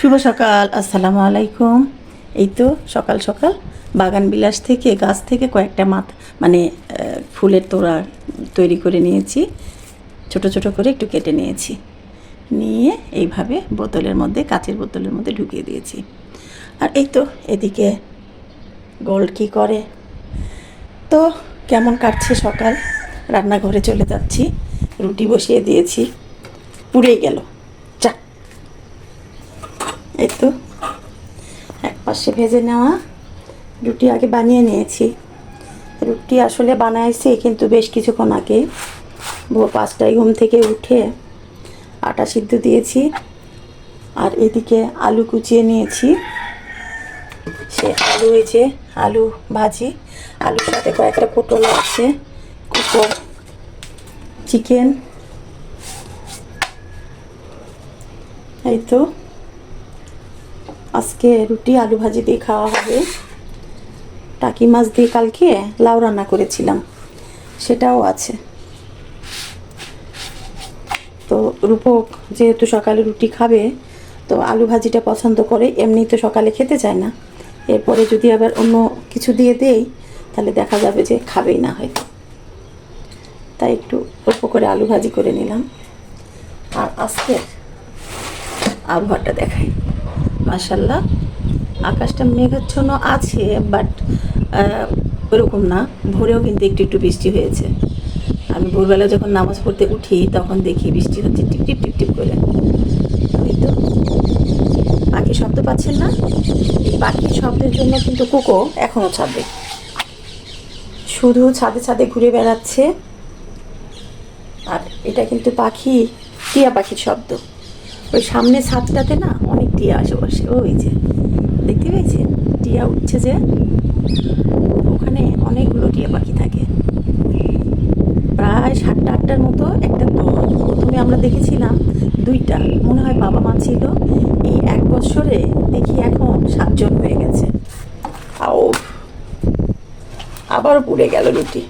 শুভ সকাল, আসসালামু আলাইকুম। এই তো সকাল সকাল, বাগান বিলাস থেকে, গাছ থেকে কয়েকটা মাথা মানে ফুলের তোড়া তৈরি করে নিয়েছি। ছোট ছোট করে একটু কেটে নিয়েছি। নিয়ে এইভাবে বোতলের মধ্যে, কাচের বোতলের মধ্যে ঢুকিয়ে দিয়েছি। আর এই তো এদিকে গোল্ড কি করে? তো কেমন কাটছে সকাল? রান্নাঘরে চলে যাচ্ছি, রুটি বসিয়ে দিয়েছি পুড়েই গেল। এই তো এক পাশে ভেজে নেওয়া। রুটি আগে বানিয়ে নিয়েছি। রুটি আসলে বানাইছি, কিন্তু বেশ কিছুক্ষণ আগে। ভোর পাঁচটায় ঘুম থেকে উঠে আটা সিদ্ধ দিয়েছি। আর এদিকে আলু কুচিয়ে নিয়েছি। সে আলু হয়েছে আলু ভাজি, আলুর সাথে কয়েকটা পটল আছে কুকুর চিকেন। এই তো। আজকে রুটি, আলু ভাজি দিয়ে খাওয়া হবে। টাকি মাছ দিয়ে কালকে লাউ রান্না করেছিলাম। সেটাও আছে। তো রূপক যেহেতু সকালে রুটি খাবে, তো আলু ভাজিটা পছন্দ করে এমনি তো সকালে খেতে চায় না। এরপরে যদি আবার অন্য কিছু দিয়ে দেই, তাহলে দেখা যাবে যে খাবেই না হয়তো। তাই একটু অল্প করে আলু ভাজি করে নিলাম। আর আজকে আবহাওয়াটা দেখাই। মাসাল্লাহ আকাশটা মেঘাচ্ছন্ন আছে বাট ওরকম না। ভোরেও কিন্তু একটু একটু বৃষ্টি হয়েছে। আমি ভোরবেলা যখন নামাজ পড়তে উঠি, তখন দেখি বৃষ্টি হচ্ছে টিপ টিপ টিপ টিপ করে। তো। পাখি শব্দ পাচ্ছেন না? পাখির শব্দের জন্য কিন্তু কুকো এখনও ছাদে। শুধু ছাদে ছাদে ঘুরে বেড়াচ্ছে। আর এটা কিন্তু পাখি, টিয়া পাখির শব্দ। ওই সামনে ছাদটাতে না অনেক টিয়া আশেপাশে, ওই যে, দেখতে পেয়েছেন? টিয়া উঠছে যে, ওখানে অনেকগুলো টিয়া পাখি থাকে। প্রায় সাতটা আটটার মতো একটা প্রথমে আমরা দেখেছিলাম দুইটা, মনে হয় বাবা মা ছিল। এই এক বছরে দেখি এখন সাতজন হয়ে গেছে। আও, আবারও পুড়ে গেল রুটি।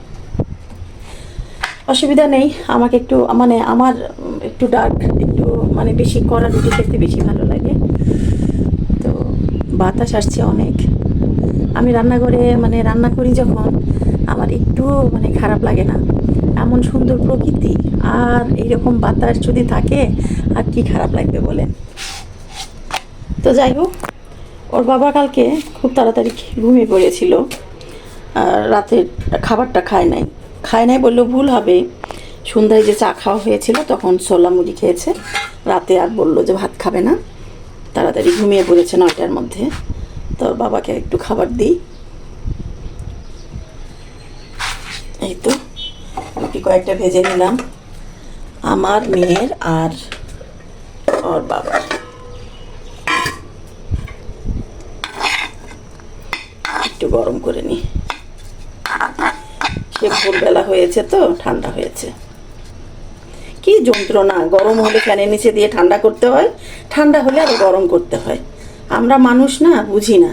অসুবিধা নেই, আমাকে একটু মানে আমার, একটু ডার্ক মানে বেশি কড়া রুটি খেতে বেশি ভালো লাগে। তো বাতাস আসছে অনেক। আমি রান্নাঘরে মানে রান্না করি যখন আমার একটু মানে খারাপ লাগে না। এমন সুন্দর প্রকৃতি, আর এইরকম বাতাস যদি থাকে, আর কি খারাপ লাগবে বলেন তো যাই হোক, ওর বাবা কালকে খুব তাড়াতাড়ি ঘুমিয়ে পড়েছিল। আর রাতের খাবারটা খায় নাই। খায় নাই বললেও ভুল হবে। সন্ধ্যায় যে চা খাওয়া হয়েছিল, তখন ছোলা মুড়ি খেয়েছে। রাতে আর বলল যে ভাত খাবে না। তাড়াতাড়ি ঘুমিয়ে পড়েছে নয়টার মধ্যে। তোর বাবাকে একটু খাবার দিই। এই তো, রুটি কয়েকটা ভেজে নিলাম। আমার মেয়ের আর ওর বাবার। একটু গরম করে নিই সে ভোরবেলা হয়েছে তো, ঠান্ডা হয়েছে। কি যন্ত্রণা? গরম হলে ফ্যানের নিচে দিয়ে ঠান্ডা করতে হয়, ঠান্ডা হলে আবার গরম করতে হয়। আমরা মানুষ না, বুঝি না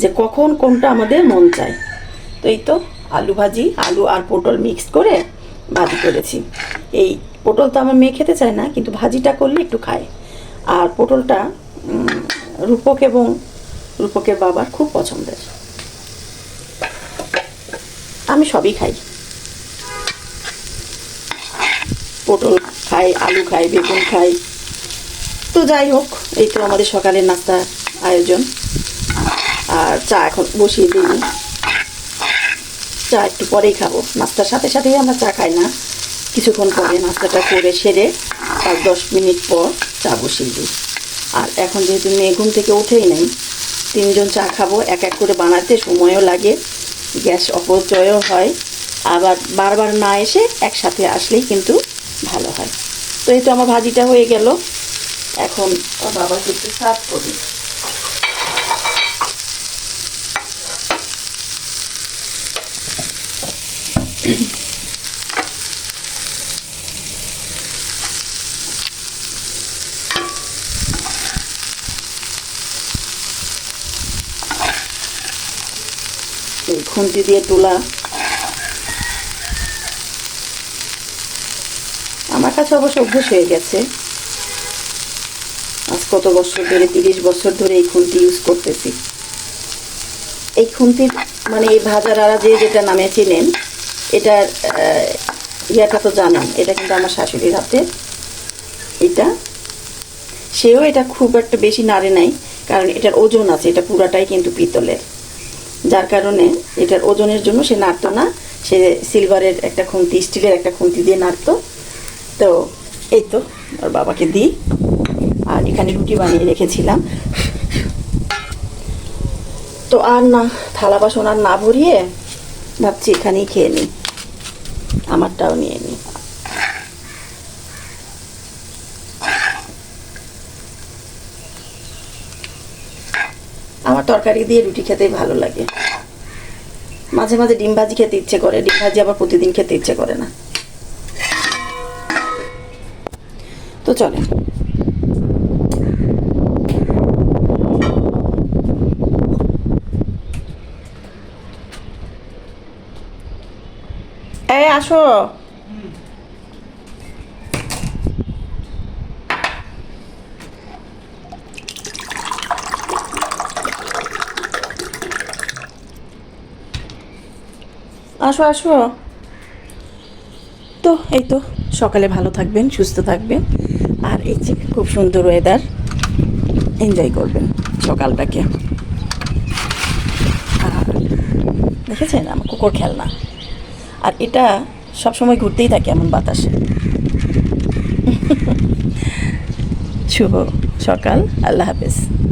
যে কখন কোনটা আমাদের মন চায়। তো এই তো আলু ভাজি, আলু আর পটল মিক্স করে ভাজি করেছি। এই পটল তো আমার মেয়ে খেতে চায় না, কিন্তু ভাজিটা করলে একটু খায়। আর পটলটা রূপক এবং রূপকের বাবার খুব পছন্দের। আমি সবই খাই। পটল খাই, আলু খাই, বেগুন খাই। তো যাই হোক, এই তো আমাদের সকালের নাস্তা আয়োজন। আর চা এখন বসিয়ে দিই। চা একটু পরেই খাব। নাস্তার সাথে সাথেই আমরা চা খাই না। কিছুক্ষণ পরে নাস্তাটা করে সেরে পাঁচ দশ মিনিট পর চা বসিয়ে দিই। আর এখন যেহেতু মেয়ে ঘুম থেকে উঠেই নেই, তিনজন চা খাব, এক এক করে বানাতে সময়ও লাগে, গ্যাস অপচয়ও হয়। আবার বারবার না এসে একসাথে আসলেই কিন্তু ভালো হয়। তো এই তো আমার ভাজিটা হয়ে গেল। এখন বাবাকে একটু সার্ভ করি খুন্তি দিয়ে তোলা কাছে অবশ্য অভ্যেস হয়ে গেছে। আজ কত বছর ধরে, তিরিশ বছর ধরে এই খুন্তি ইউজ করতেছি। এই খুন্তির মানে এই ভাজারারা যে যেটা নামে চেনেন, এটার ইয়াটা তো জানেন, এটা কিন্তু আমার শাশুড়ির হাতে। এটা, সেও এটা খুব একটা বেশি নাড়ে নাই, কারণ এটার ওজন আছে, এটা পুরাটাই কিন্তু পিতলের। যার কারণে এটার ওজনের জন্য সে নাড়তো না, সে সিলভারের একটা খুন্তি স্টিলের একটা খুন্তি দিয়ে নাড়তো। তো এই তো, ওর বাবাকে দিই। আর এখানে রুটি বানিয়ে রেখেছিলাম। তো আর না, থালা বাসন আর না ভরিয়ে ভাবছি এখানেই খেয়ে নিই। আমারটাও নিয়ে নিই। আমার তরকারি দিয়ে রুটি খেতেই ভালো লাগে। মাঝে মাঝে ডিম ভাজি খেতে ইচ্ছে করে, ডিম ভাজি আবার প্রতিদিন খেতে ইচ্ছে করে না। চলে। এই আসো। আসো আসো। তো এই তো সকালে ভালো থাকবেন সুস্থ থাকবেন। আর এই যে খুব সুন্দর ওয়েদার এনজয় করবেন সকালটাকে। আর দেখেছেন, আমার কুকুর খেলনা। আর এটা সবসময় ঘুরতেই থাকে এমন বাতাসে। শুভ সকাল, আল্লাহ হাফেজ।